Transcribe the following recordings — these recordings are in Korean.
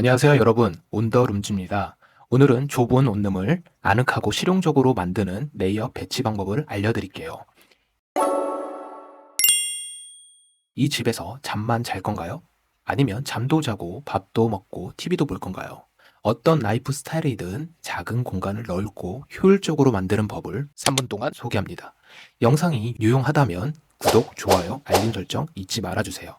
안녕하세요 여러분 온더룸즈입니다. 오늘은 좁은 온룸을 아늑하고 실용적으로 만드는 레이어 배치 방법을 알려드릴게요. 이 집에서 잠만 잘 건가요? 아니면 잠도 자고 밥도 먹고 TV도 볼 건가요? 어떤 라이프 스타일이든 작은 공간을 넓고 효율적으로 만드는 법을 3분 동안 소개합니다. 영상이 유용하다면 구독, 좋아요, 알림 설정 잊지 말아주세요.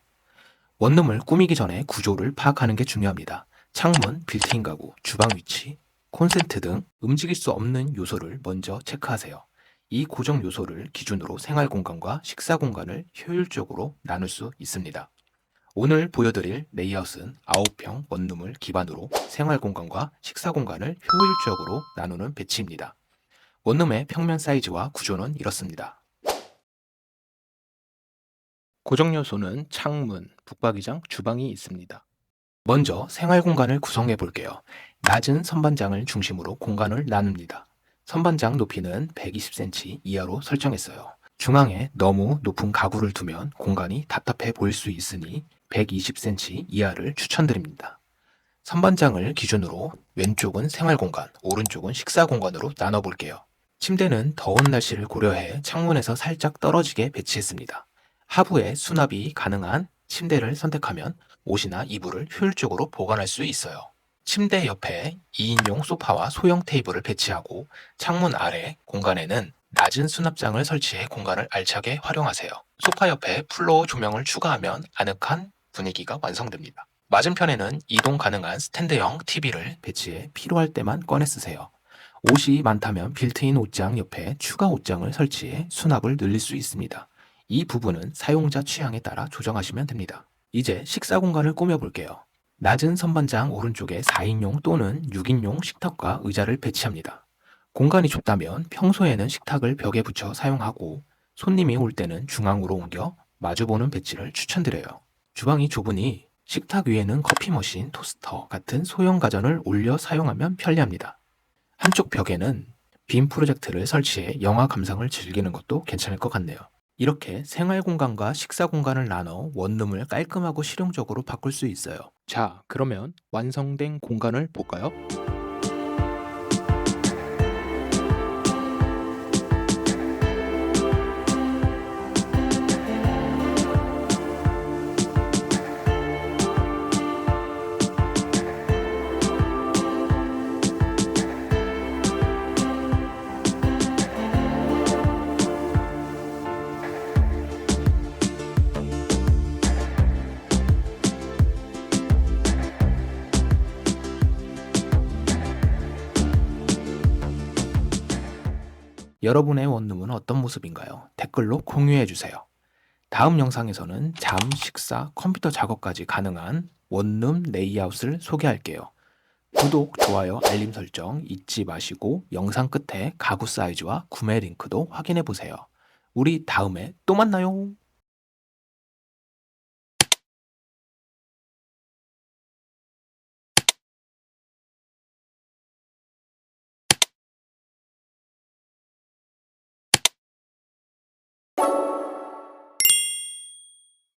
원룸을 꾸미기 전에 구조를 파악하는 게 중요합니다. 창문, 빌트인 가구, 주방 위치, 콘센트 등 움직일 수 없는 요소를 먼저 체크하세요. 이 고정 요소를 기준으로 생활 공간과 식사 공간을 효율적으로 나눌 수 있습니다. 오늘 보여드릴 레이아웃은 9평 원룸을 기반으로 생활 공간과 식사 공간을 효율적으로 나누는 배치입니다. 원룸의 평면 사이즈와 구조는 이렇습니다. 고정 요소는 창문, 북박이장, 주방이 있습니다. 먼저 생활 공간을 구성해 볼게요. 낮은 선반장을 중심으로 공간을 나눕니다. 선반장 높이는 120cm 이하로 설정했어요. 중앙에 너무 높은 가구를 두면 공간이 답답해 보일 수 있으니 120cm 이하를 추천드립니다. 선반장을 기준으로 왼쪽은 생활 공간, 오른쪽은 식사 공간으로 나눠 볼게요. 침대는 더운 날씨를 고려해 창문에서 살짝 떨어지게 배치했습니다. 하부에 수납이 가능한 침대를 선택하면 옷이나 이불을 효율적으로 보관할 수 있어요. 침대 옆에 2인용 소파와 소형 테이블을 배치하고 창문 아래 공간에는 낮은 수납장을 설치해 공간을 알차게 활용하세요. 소파 옆에 플로어 조명을 추가하면 아늑한 분위기가 완성됩니다. 맞은편에는 이동 가능한 스탠드형 TV를 배치해 필요할 때만 꺼내 쓰세요. 옷이 많다면 빌트인 옷장 옆에 추가 옷장을 설치해 수납을 늘릴 수 있습니다. 이 부분은 사용자 취향에 따라 조정하시면 됩니다. 이제 식사 공간을 꾸며볼게요. 낮은 선반장 오른쪽에 4인용 또는 6인용 식탁과 의자를 배치합니다. 공간이 좁다면 평소에는 식탁을 벽에 붙여 사용하고 손님이 올 때는 중앙으로 옮겨 마주보는 배치를 추천드려요. 주방이 좁으니 식탁 위에는 커피 머신, 토스터 같은 소형 가전을 올려 사용하면 편리합니다. 한쪽 벽에는 빔 프로젝트를 설치해 영화 감상을 즐기는 것도 괜찮을 것 같네요. 이렇게 생활 공간과 식사 공간을 나눠 원룸을 깔끔하고 실용적으로 바꿀 수 있어요. 자, 그러면 완성된 공간을 볼까요? 여러분의 원룸은 어떤 모습인가요? 댓글로 공유해 주세요. 다음 영상에서는 잠, 식사, 컴퓨터 작업까지 가능한 원룸 레이아웃을 소개할게요. 구독, 좋아요, 알림 설정 잊지 마시고 영상 끝에 가구 사이즈와 구매 링크도 확인해 보세요. 우리 다음에 또 만나요.